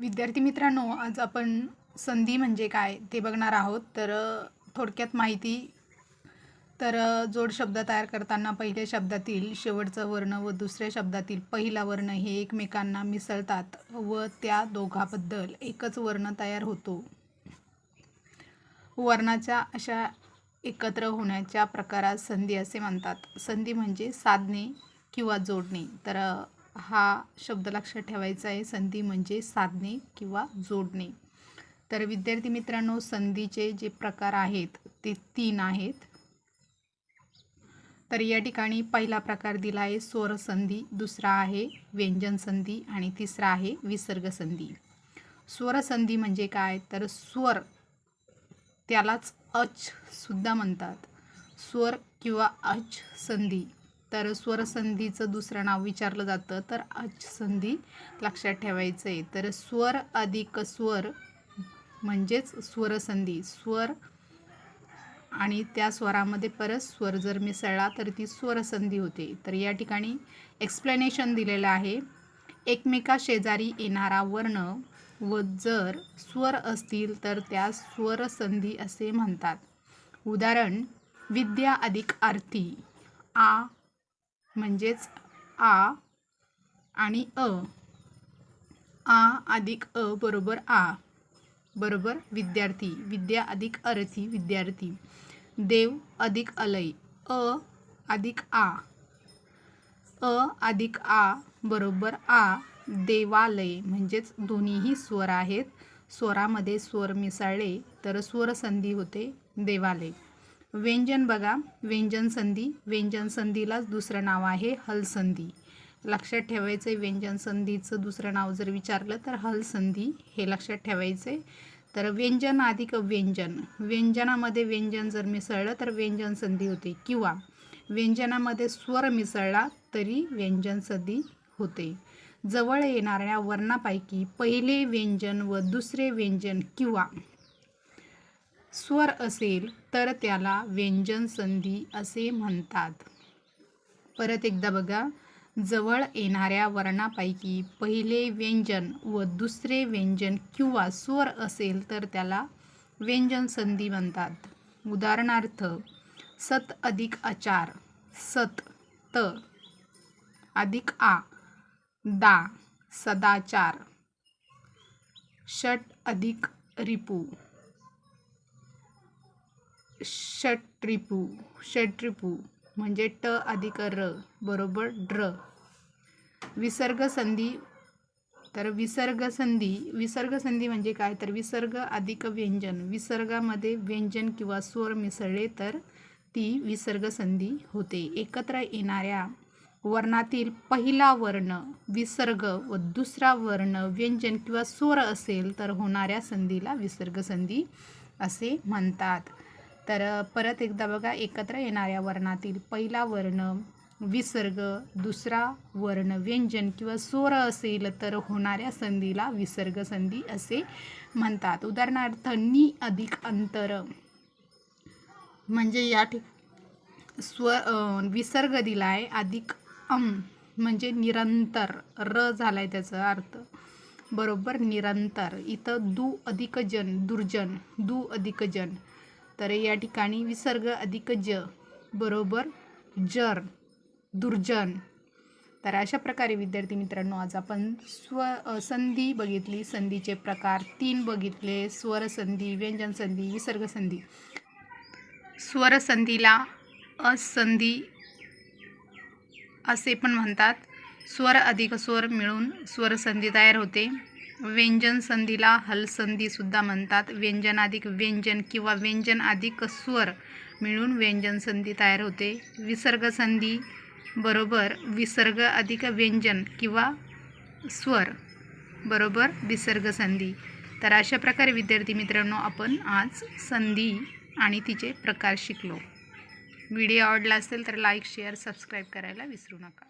विद्यार्थी मित्रांनो आज आपण संधी म्हणजे काय ते बघणार आहोत. तर थोडक्यात माहिती तर जोड शब्द तयार करताना पहिल्या शब्दातील शेवटचं वर्ण व दुसऱ्या शब्दातील पहिला वर्ण हे एकमेकांना मिसळतात व त्या दोघाबद्दल एकच वर्ण तयार होतो. वर्णाच्या अशा एकत्र होण्याच्या प्रकारात संधी असे म्हणतात. संधी म्हणजे साधणे किंवा जोडणे. तर हा शब्द लक्षात ठेवायचा आहे. संधी म्हणजे साधणे किंवा जोडणे. तर विद्यार्थी मित्रांनो संधीचे जे प्रकार आहेत ते तीन आहेत. तर या ठिकाणी पहिला प्रकार दिला आहे स्वर संधी. दुसरा आहे व्यंजन संधी. आणि तिसरा आहे विसर्ग संधी. स्वर संधी म्हणजे काय? तर स्वर त्यालाच अच सुद्धा म्हणतात. स्वर किंवा अच संधी. तर स्वरसंधीचं दुसरं नाव विचारलं जातं. तर अच संधी लक्षात ठेवायचं आहे तर स्वर अधिक स्वर म्हणजेच स्वरसंधी. स्वर आणि त्या स्वरामध्ये परत स्वर जर मिसळला तर ती स्वरसंधी होते. तर या ठिकाणी एक्सप्लेनेशन दिलेलं आहे. एकमेका शेजारी येणारा वर्ण व जर स्वर असतील तर त्या स्वरसंधी असे म्हणतात. उदाहरण विद्या अधिक आरती. आ म्हणजेच आ आणि अ. आ अधिक अ बरोबर आ. बरोबर? विद्यार्थी. विद्या अधिक अर्थी. विद्यार्थी. देव अधिक अलय अ अधिक आ. अ अधिक आ बरोबर आ. देवालय म्हणजेच दोन्हीही स्वर आहेत. स्वरामध्ये स्वर मिसळले तर स्वरसंधी होते. देवालय. व्यंजन बघा. व्यंजन संधी. व्यंजन संधीलाच दुसरं नाव आहे हलसंधी लक्षात ठेवायचं आहे व्यंजन संधीचं दुसरं नाव जर विचारलं तर हलसंधी हे लक्षात ठेवायचं आहे तर व्यंजन अधिक व्यंजन. व्यंजनामध्ये व्यंजन जर मिसळलं तर व्यंजन संधी होते. किंवा व्यंजनामध्ये स्वर मिसळला तरी व्यंजन संधी होते. जवळ येणाऱ्या वर्णापैकी पहिले व्यंजन व दुसरे व्यंजन किंवा स्वर असेल तर त्याला व्यंजन संधी असे म्हणतात. परत एकदा बघा. जवळ येणाऱ्या वर्णापैकी पहिले व्यंजन व दुसरे व्यंजन किंवा स्वर असेल तर त्याला व्यंजन संधी म्हणतात. उदाहरणार्थ सत अधिक अचार सत त अधिक आ दा सदाचार षट अधिक रिपू. षट्रिपू षट्रिपू म्हणजे ट अधिक र बरोबर ड्र विसर्ग संधी तर विसर्ग संधी विसर्ग संधी म्हणजे काय? तर विसर्ग अधिक व्यंजन विसर्गामध्ये व्यंजन किंवा स्वर मिसळले तर ती विसर्ग संधी होते. एकत्र येणाऱ्या वर्णातील पहिला वर्ण विसर्ग व दुसरा वर्ण व्यंजन किंवा स्वर असेल तर होणाऱ्या संधीला विसर्ग संधी असे म्हणतात. तर परत एकदा बघा एकत्र येणाऱ्या वर्णातील पहिला वर्ण विसर्ग दुसरा वर्ण व्यंजन किंवा स्वर असेल तर होणाऱ्या संधीला विसर्ग संधी असे म्हणतात. उदाहरणार्थ नि अधिक अंतर म्हणजे या ठिक स्व विसर्ग दिला आहे अधिक अम म्हणजे निरंतर र झाला आहे त्याचा अर्थ. बरोबर निरंतर. इथं दु अधिक जन दुर्जन दु अधिक जन तर या ठिकाणी विसर्ग अधिक ज बरोबर जर दुर्जन. तर अशा प्रकारे विद्यार्थी मित्रांनो आज आपण स्व संधी बघितली. संधीचे प्रकार तीन बघितले. स्वरसंधी व्यंजन संधी विसर्ग संधी स्वरसंधीला असंधी असे पण म्हणतात. स्वर अधिक स्वर मिळून स्वरसंधी तयार होते. व्यंजन संधीला हलसंधीसुद्धा म्हणतात. व्यंजन अधिक व्यंजन किंवा व्यंजन अधिक स्वर मिळून व्यंजन संधी तयार होते. विसर्ग संधी बरोबर विसर्ग अधिक व्यंजन किंवा स्वर बरोबर विसर्ग संधी. तर अशा प्रकारे विद्यार्थी मित्रांनो आपण आज संधी आणि तिचे प्रकार शिकलो. व्हिडिओ आवडला असेल तर लाईक शेअर सबस्क्राईब करायला विसरू नका.